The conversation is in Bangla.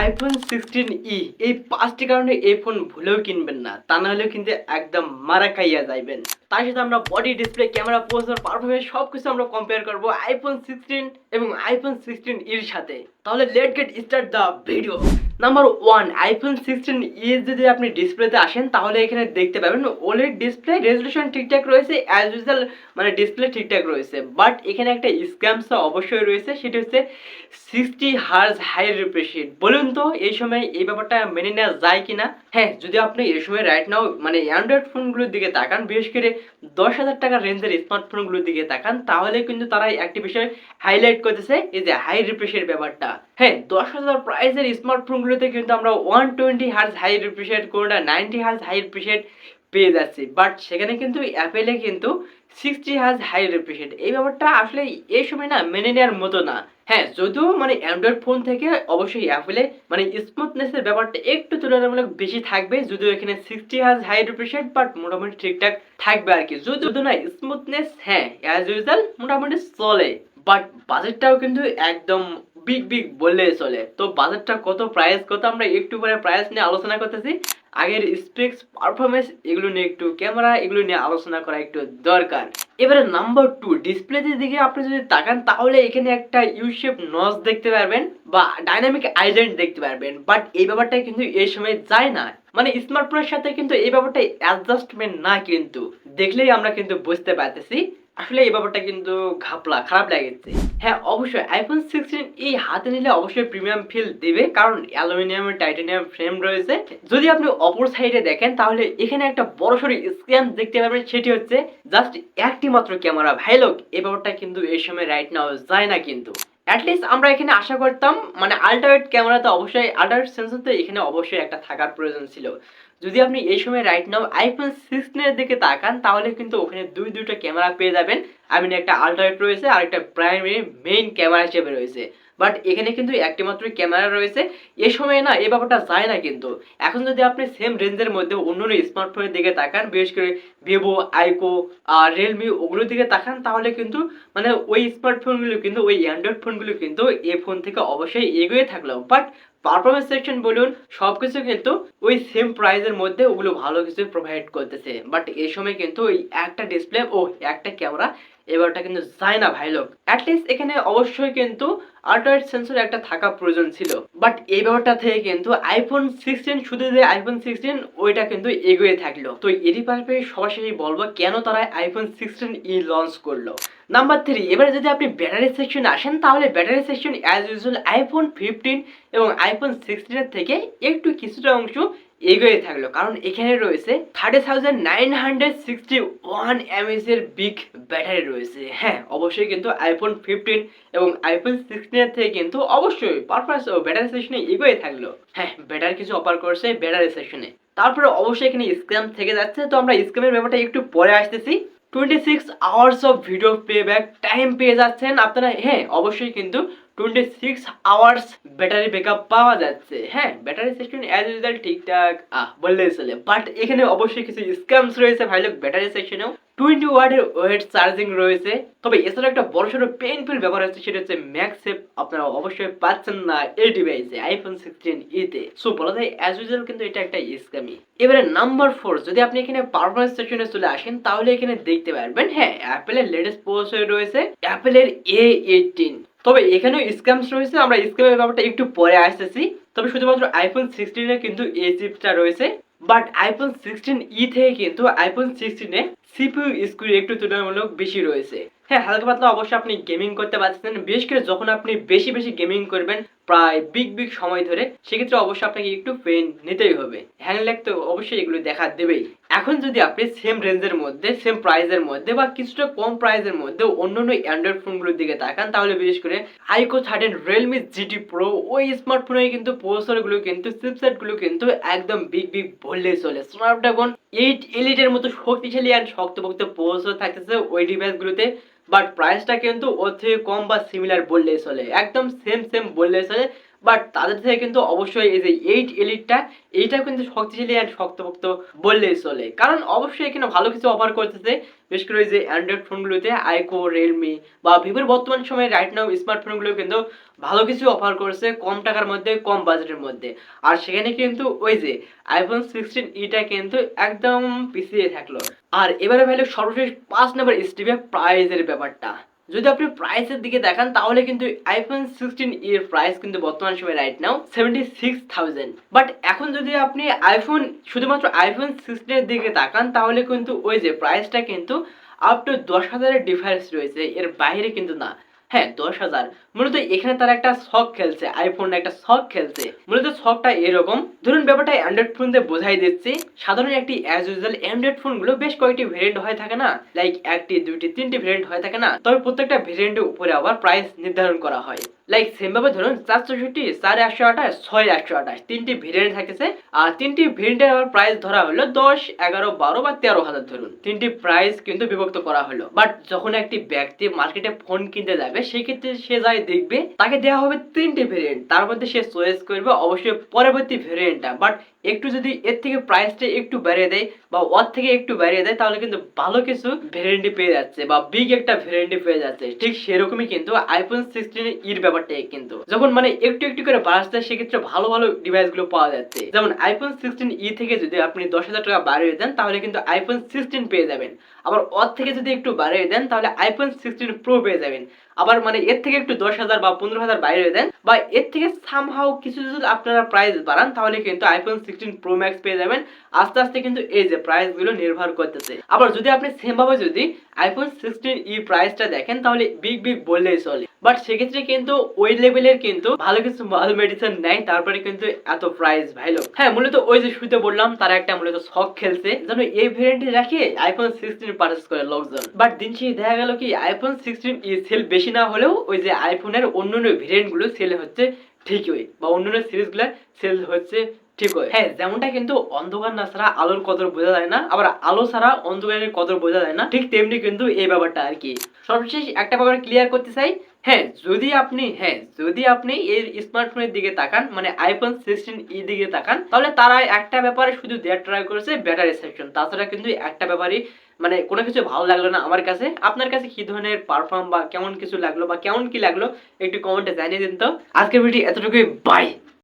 আইফোন সিক্সটিন ই এই পাঁচটি কারণে এই ফোন ভুলেও কিনবেন না। তা না হলেও কিন্তু একদম মারা খাইয়া যাইবেন। তার সাথে আমরা body display camera processor performance সব কিছু আমরা কম্পেয়ার করব আইফোন সিক্সটিন এবং আইফোন সিক্সটিন ইর সাথে। তাহলে let get start the video number one iPhone sixteen E যদি আপনি ডিসপ্লেতে আসেন, তাহলে এখানে দেখতে পাবেন ওলের ডিসপ্লে রেজলিউশন ঠিকঠাক রয়েছে অ্যাজ ইউজুয়াল মানে ডিসপ্লে ঠিকঠাক রয়েছে। বাট এখানে একটা স্ক্যামস অবশ্যই রয়েছে, সেটা হচ্ছে সিক্সটি হার্জ হাই রিপ্রেশিয়েট বলুন তো, এই সময় এই ব্যাপারটা মেনে নেওয়া যায় কিনা? হ্যাঁ যদি আপনি এই সময় রাইট নাও মানে অ্যান্ড্রয়েড ফোনগুলোর দিকে তাকান, বিশেষ করে দশ হাজার টাকার রেঞ্জের স্মার্টফোনগুলোর দিকে তাকান, তাহলে কিন্তু তারা একটি বিষয় হাইলাইট করতেছে, এই যে হাই রিপ্রেশিয়েট ব্যাপারটা। হ্যাঁ দশ হাজার প্রাইসের স্মার্টফোনগুলোতে কিন্তু আমরা one twenty hertz high refresh rate কোনটা নাইনটি হার্জ হাই রিপ্রেশিয়েট পেয়ে যাচ্ছি। বাট সেখানে কিন্তু অ্যাপেলে কিন্তু সিক্সটি হাজ হাই রিপ্রেশিয়েট এই ব্যাপারটা আসলে এই সময় না মেনে নেওয়ার মতো না। হ্যাঁ যদিও মানে অ্যান্ড্রয়েড ফোন থেকে অবশ্যই অ্যাপেলে মানে স্মুথনেসের ব্যাপারটা একটু তুলনামূলক বেশি থাকবে, যদিও এখানে সিক্সটি হাজ হাই রিপ্রেশিয়েট বাট মোটামুটি ঠিকঠাক থাকবে আর কি। যদিও না স্মুথনেস হ্যাঁ অ্যাজ ইউজুয়াল মোটামুটি চলে। বাট বাজেটটাও কিন্তু একদম বিগ বিগ বললে চলে। তো বাজেটটা কত প্রাইস কত, আমরা একটু পরে প্রাইস নিয়ে আলোচনা করতেছি। আগের স্পেক্স পারফরমেন্স এগুলো নিয়ে একটু ক্যামেরা এগুলো নিয়ে আলোচনা করা একটু দরকার। এবারে নাম্বার টু ডিসপ্লের দিকে আপনি যদি তাকান, তাহলে এখানে একটা ইউ শেপ নজ দেখতে পারবেন বা ডাইনামিক আইল্যান্ড দেখতে পারবেন। বাট এই ব্যাপারটা কিন্তু এই সময় যায় না। মানে স্মার্টফোনের সাথে কিন্তু এই ব্যাপারটা অ্যাডজাস্টমেন্ট না কিন্তু। দেখলেই আমরা কিন্তু বুঝতে পারতেছি। আসলে এই ব্যাপারটা কিন্তু ঘাপলা, খারাপ লাগেছে। হ্যাঁ অবশ্যই আইফোন সিক্সটিন এই হাতে নিলে অবশ্যই প্রিমিয়াম ফিল দেবে, কারণ অ্যালুমিনিয়াম টাইটানিয়াম ফ্রেম রয়েছে। যদি আপনি অপর সাইডে দেখেন, তাহলে এখানে একটা বড় সড়ো স্ক্যাম দেখতে পাবেন, সেটি হচ্ছে জাস্ট একটি মাত্র ক্যামেরা ভাই লোক, এই ব্যাপারটা কিন্তু এই সময় রাইট নাও যায় না কিন্তু। অ্যাটলিস্ট আমরা এখানে আশা করতাম মানে আল্ট্রাওয়েট ক্যামেরা তো অবশ্যই আল্ট্রাওয়েট সেন্সর তো এখানে অবশ্যই একটা থাকার প্রয়োজন ছিল। যদি আপনি এই সময় রাইট নাও আইফোন সিক্সটিনের দিকে তাকান, তাহলে কিন্তু ওখানে দুই দুইটা ক্যামেরা পেয়ে যাবেন। আই মিন একটা আল্ট্রাওয়েট রয়েছে আর একটা প্রাইমারি মেইন ক্যামেরা হিসেবে রয়েছে। বাট এখানে কিন্তু একটি মাত্র ক্যামেরা রয়েছে। এ সময় না এই ব্যাপারটা যায় না কিন্তু। এখন যদি আপনি সেম রেঞ্জের মধ্যে অন্য অন্য স্মার্টফোনের দিকে তাকান, বিশেষ করে ভিভো আইকো আর রিয়েলমি ওগুলোর দিকে তাকান, তাহলে কিন্তু মানে ওই স্মার্টফোনগুলো কিন্তু, ওই অ্যান্ড্রয়েড ফোনগুলো কিন্তু এই ফোন থেকে অবশ্যই এগিয়ে থাকল বাট পারফরমেন্স সেকশন বলুন সব কিছু কিন্তু ওই সেম প্রাইসের মধ্যে ওগুলো ভালো কিছু প্রোভাইড করতেছে। বাট এই সময় কিন্তু ওই একটা ডিসপ্লে ও একটা ক্যামেরা এবারটা কিন্তু যায় না ভাই লোক। অ্যাটলিস্ট এখানে অবশ্যই কিন্তু আল্ট্রাইট সেন্সর একটা থাকা প্রয়োজন ছিল। বাট এই ব্যাপারটা থেকে কিন্তু আইফোন সিক্সটিন শুধু যে আইফোন সিক্সটিন ওইটা কিন্তু এগিয়ে থাকল। তো এরই পাশাপাশি সরাসরি বলব, কেন তারা আইফোন সিক্সটিন ই লঞ্চ করল? নাম্বার থ্রি এবারে যদি আপনি ব্যাটারি সেকশনে আসেন, তাহলে battery section as usual iPhone fifteen এবং আইফোন সিক্সটিনের থেকে একটু কিছুটা অংশ এগিয়ে থাকল। কারণ এখানে রয়েছে thirty thousand nine hundred sixty one MS এর বিগ ব্যাটারি রয়েছে। হ্যাঁ অবশ্যই কিন্তু আইফোন ফিফটিন এবং আইফোন সিক্সটিনের থেকে কিন্তু অবশ্যই পারফরমেন্স ও ব্যাটারি সেকশনে এগিয়ে থাকল। হ্যাঁ ব্যাটারি কিছু অফার করছে ব্যাটারি সেকশনে তারপরে অবশ্যই এখানে স্ক্যাম থেকে যাচ্ছে। তো আমরা স্ক্যামের ব্যাপারটা একটু পরে আসতেছি। Twenty six hours of video playback time পেয়ে যাচ্ছেন। আপনারা হ্যাঁ অবশ্যই কিন্তু twenty six hours battery backup পাওয়া যাচ্ছে। হ্যাঁ ব্যাটারি সেকশন অ্যাজ ঠিকঠাক। আহ, বললেই চলে। বাট এখানে অবশ্যই কিছু স্ক্যামস রয়েছে ভাই লোক ব্যাটারি সেকশনেও টোয়েন্টি ওয়ার্ডের ওয়েট চার্জিং রয়েছে। তবে এছাড়া একটা বড় সড়ো পেইনফুল ব্যাপার হচ্ছে, সেটা হচ্ছে ম্যাক্সেপ আপনারা অবশ্যই পাচ্ছেন না এই ডিভাইসে আইফোন সিক্সটিন ইতে সো বলা যায় অ্যাজ ইউজুয়াল কিন্তু এটা একটা স্ক্যামি এবারে নাম্বার ফোর যদি আপনি এখানে পারফরমেন্স সেকশনে চলে আসেন, তাহলে এখানে দেখতে পারবেন হ্যাঁ অ্যাপেলের লেটেস্ট প্রসেসর রয়েছে অ্যাপেলের এ এইটিন তবে এখানেও স্ক্যামস রয়েছে, আমরা স্ক্যামের ব্যাপারটা একটু পরে আসতেছি। তবে শুধুমাত্র আইফোন সিক্সটিনে কিন্তু এই চিপটা রয়েছে। বাট আইফোন সিক্সটিন ই থেকে কিন্তু আইফোন সিক্সটিনে সিপিইউ স্কুল একটু তুলনামূলক বেশি রয়েছে। হ্যাঁ হালকা পাতলা অবশ্যই আপনি গেমিং করতে পারছেন বিশেষ করে যখন আপনি বেশি বেশি গেমিং করবেন প্রায় বিগ বিগ সময় ধরে, সেক্ষেত্রে অবশ্যই আপনাকে একটু পেন নিতেই হবে। হ্যান্ড ল্যাগ তো অবশ্যই এগুলো দেখা দেবেই। এখন যদি আপনি সেম রেঞ্জের মধ্যে সেম প্রাইসের মধ্যে বা কিছুটা কম প্রাইসের মধ্যে অন্য অন্য অ্যান্ড্রয়েড ফোনগুলোর দিকে তাকান, তাহলে বিশেষ করে iQOO thirteen realme GT pro ওই স্মার্টফোনে কিন্তু প্রসেসরগুলো কিন্তু চিপসেটগুলো কিন্তু একদম বিগ বিগ বললেই চলে। স্ন্যাপড্রাগন এইট এলিটের মতো শক্তিশালী অ্যান্ড শক্তপোক্ত প্রসেসর থাকতেছে ওই ডিভাইসগুলোতে বাট প্রাইসটা কিন্তু ওর থেকে কম বা সিমিলার বললেই চলে। একদম সেম সেম বললেই চলে। বাট তাদের থেকে কিন্তু অবশ্যই এই যে এইট এলিটটা এইটা কিন্তু শক্তিশালী অ্যান্ড শক্তপোক্ত বললেই চলে। কারণ অবশ্যই এখানে ভালো কিছু অফার করতেছে। বিশেষ করে যে অ্যান্ড্রয়েড ফোনগুলোতে আইকো রিয়েলমি বা ভিভোর বর্তমান সময়ে রাইট নাও স্মার্টফোনগুলো কিন্তু ভালো কিছু অফার করছে কম টাকার মধ্যে, কম বাজেটের মধ্যে। আর সেখানে কিন্তু ওই যে আইফোন সিক্সটিন ইটা কিন্তু একদম পিছিয়ে থাকল। আর এবারে ভাইলে সর্বশেষ পাঁচ নাম্বার স্টেপে প্রাইজের ব্যাপারটা। যদি আপনি প্রাইসের দিকে দেখান, তাহলে কিন্তু আইফোন সিক্সটিন এর প্রাইস কিন্তু বর্তমান সময় right now seventy six thousand but এখন যদি আপনি আইফোন শুধুমাত্র আইফোন সিক্সটিনের দিকে তাকান, তাহলে কিন্তু ওই যে প্রাইসটা কিন্তু আপ টু দশ হাজারের ডিফারেন্স রয়েছে। এর বাইরে কিন্তু না। হ্যাঁ দশ হাজার। মূলত এখানে তারা একটা শখ খেলছে আইফোন একটা শখ খেলছে। মূলত শখটা এরকম। ধরুন, ব্যাপারটা অ্যান্ড্রয়েড ফোন দিয়ে বোঝাই দিচ্ছি। সাধারণ একটি অ্যাজ ইউজুয়াল অ্যান্ড্রয়েড ফোনগুলো বেশ কয়েকটি ভেরিয়েন্ট হয়ে থাকে না? লাইক একটি, দুইটি, তিনটি ভেরিয়েন্ট হয়ে থাকে না? তবে প্রত্যেকটা ভেরিয়েন্টের উপরে আবার প্রাইস নির্ধারণ করা হয়। লাইক সেমভাবে ধরুন চারশো চৌষট্টি চার একশো আঠাশ, ছয় একশো আঠাশ, তিনটি ভেরিয়েন্ট থাকতেছে আর তিনটি ভেরিয়েন্টের আবার প্রাইস ধরা হলো দশ, এগারো, বারো বা তেরো হাজার ধরুন। তিনটি প্রাইস কিন্তু বিভক্ত করা হলো। বাট যখন একটি ব্যক্তি মার্কেটে ফোন কিনতে যাবে, সেই ক্ষেত্রে সে যাই দেখবে, তাকে দেওয়া হবে তিনটি ভেরিয়েন্ট তার মধ্যে সে চয়েস করবে অবশ্যই পরবর্তী ভেরিয়েন্টটা বাট একটু যদি এর থেকে প্রাইসটা একটু বাড়িয়ে দেয় বা ওর থেকে একটু বাড়িয়ে দেয়, তাহলে কিন্তু ভালো কিছু ভেরিয়েন্টই পেয়ে যাচ্ছে বা বিগ একটা ভেরিয়েন্টই পেয়ে যাচ্ছে। ঠিক সেরকমই কিন্তু আইফোন সিক্সটিন ইর ব্যাপারটাই কিন্তু। যখন মানে একটু একটু করে বাড়ছে সেক্ষেত্রে ভালো ভালো ডিভাইসগুলো পাওয়া যাচ্ছে। যেমন আইফোন সিক্সটিন ই থেকে যদি আপনি দশ হাজার টাকা বাড়িয়ে দেন, তাহলে কিন্তু আইফোন সিক্সটিন পেয়ে যাবেন। আবার ওর থেকে যদি একটু বাড়িয়ে দেন, তাহলে আইফোন সিক্সটিন প্রো পেয়ে যাবেন। আবার মানে এর থেকে একটু দশ হাজার বা পনেরো হাজার বাইরে দেন বা এর থেকে সামহাও কিছু যদি আপনারা প্রাইস বাড়ান, তাহলে কিন্তু আইফোন সিক্সটিন প্রো ম্যাক্স পেয়ে যাবেন। আস্তে আস্তে কিন্তু এই যে প্রাইসগুলো নির্ভর করতেছে। আবার যদি আপনি সেম ভাবে যদি আইফোন সিক্সটিন ই প্রাইসটা দেখেন, তাহলে বিগ বিগ বললেই চলে। বাট সেক্ষেত্রে কিন্তু ওই লেভেলের কিন্তু ভালো কিছু ভালো মেডিসিন নেয় তারপরে কিন্তু এত প্রাইস ভাইলো হ্যাঁ মূলত ওই যে শুরুতে বললাম, তারা একটা মূলত শখ খেলছে, যেন এই ভেরিয়েন্টে রাখে আইফোন সিক্সটিন পারচেস করে লোকজন। বাট দিন শেষে দেখা গেল কি আইফোন সিক্সটিন ই সেল বেশি না হলেও ওই যে আইফোনের অন্য অন্য ভেরিয়েন্টগুলো সেল হচ্ছে ঠিকই। বা অন্য অন্য সিরিজগুলো সেল হচ্ছে ঠিক হয় হ্যাঁ যেমনটা কিন্তু অন্ধকার না ছাড়া আলোর কদর বোঝা যায় না, আবার আলো ছাড়া অন্ধকারের কদর বোঝা যায় না, ঠিক তেমনি কিন্তু এই ব্যাপারটা আর কি। সর্বশেষ একটা ব্যাপার ক্লিয়ার করতে চাই। হ্যাঁ যদি আপনি হ্যাঁ যদি আপনি এই স্মার্টফোনের দিকে তাকান মানে আইফোন সিক্সটিন ই দিকে তাকান, তাহলে তারা একটা ব্যাপারে শুধু দেওয়ার ট্রাই করেছে ব্যাটারি সেকশন তাছাড়া কিন্তু একটা ব্যাপারই মানে কোনো কিছু ভালো লাগল না আমার কাছে? আপনার কাছে কি ধরনের পারফর্ম বা কেমন কিছু লাগল বা কেমন কি লাগল একটু কমেন্টে জানিয়ে দিন তো। আজকের ভিডিও এতটুকুই বাই